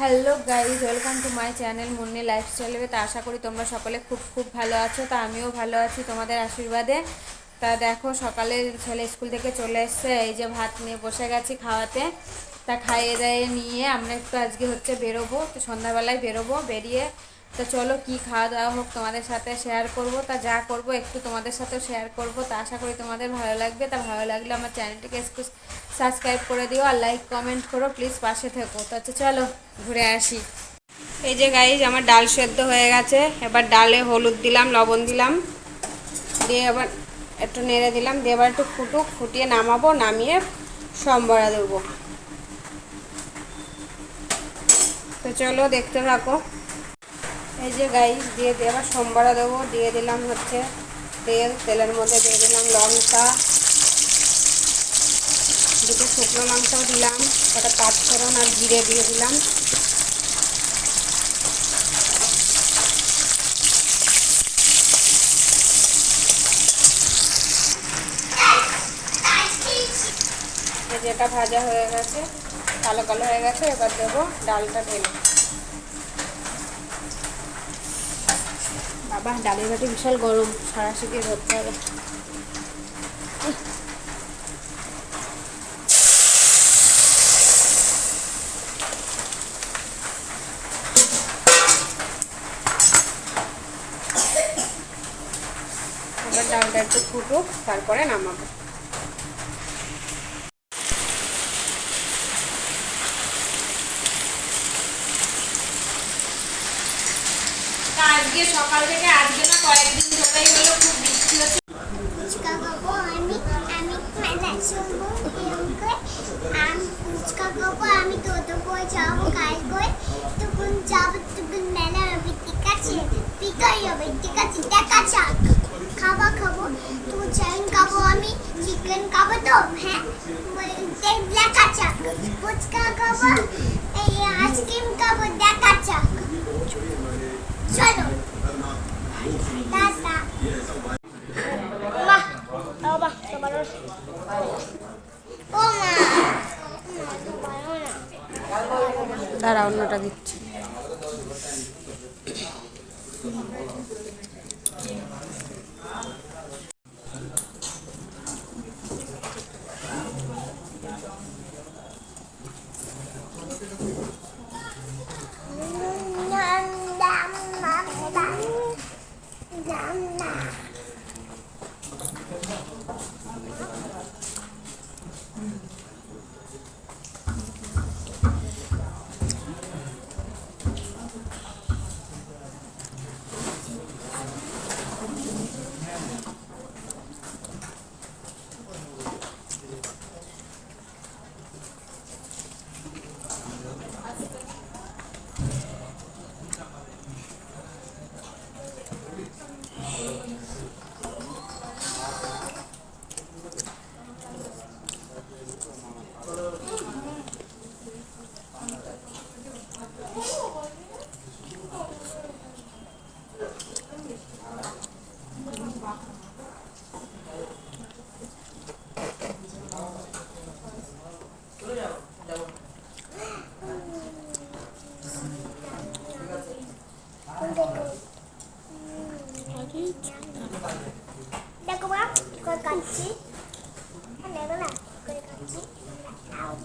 Hello guys welcome to my channel Munni লাইফস্টাইলে তা আশা করি তোমরা সকলে খুব খুব ভালো আছো। তা আমিও ভালো আছি তোমাদের আশীর্বাদে। তা দেখো সকালে ছেলে স্কুল থেকে চলে এসছে, এই যে ভাত নিয়ে বসে গেছি খাওয়াতে। তা খাইয়ে দাইয়ে নিয়ে আমরা একটু আজকে হচ্ছে বেরোবো। তো সন্ধ্যাবেলায় বেরোবো, বেরিয়ে তো চলো কি খাওয়া দাওয়া হোক তোমাদের সাথে শেয়ার করব। তা যা করব, একটু তোমাদের সাথেও শেয়ার করব। তা আশা করি তোমাদের ভালো লাগবে। তা ভালো লাগলে আমার চ্যানেলটিকে একটু সাবস্ক্রাইব করে দিও আর লাইক কমেন্ট করো। প্লিজ পাশে থেকো। তো আচ্ছা চলো, ঘুরে আসি। এই যে গাইজ আমার ডাল সেদ্ধ হয়ে গেছে। এবার ডালে হলুদ দিলাম, লবণ দিলাম। দিয়ে এবার একটু নেড়ে দিলাম। দিয়ে এবার একটু ফুটুক, ফুটিয়ে নামাবো, নামিয়ে সম্বরা দেবো। তো চলো, দেখতে থাকো। এই যে গাইস দিয়ে দিয়ে আবার দেবো, দিয়ে দিলাম হচ্ছে তেল, তেলের মধ্যে দিয়ে দিলাম লঙ্কা, দুটো শুকনো লঙ্কাও দিলাম, একটা পাঁচফোড়ন আর জিরে দিয়ে দিলাম। যেটা ভাজা হয়ে গেছে, কালো কালো হয়ে গেছে, এবার দেবো ডালটা ঢেলে। বাবা ডালের বাটি বিশাল গরম সারা শিখে ধরতে হবে। ডালটা একটু ফুটুক তারপরে নামাবো তা আজকে সকাল থেকে আজকে না কয়েকদিন ধরেই হলো খুব বৃষ্টি হচ্ছে। খাব খাব ঠিক আছে? পিকাই হবে, ঠিক আছে, দেখা খাব তো চিকেন খাব আমি চিকেন খাব তো? হ্যাঁ দেখা যাক ফুচকা খাব এই আইসক্রিম খাব দেখা যাক চলো টাটা বাহ ও বাহ তোমার ও মা দাঁড়া অন্যটা দিচ্ছি। 어디 내가 봐. 이걸 같이. 내가 봐. 이걸 같이. 아우.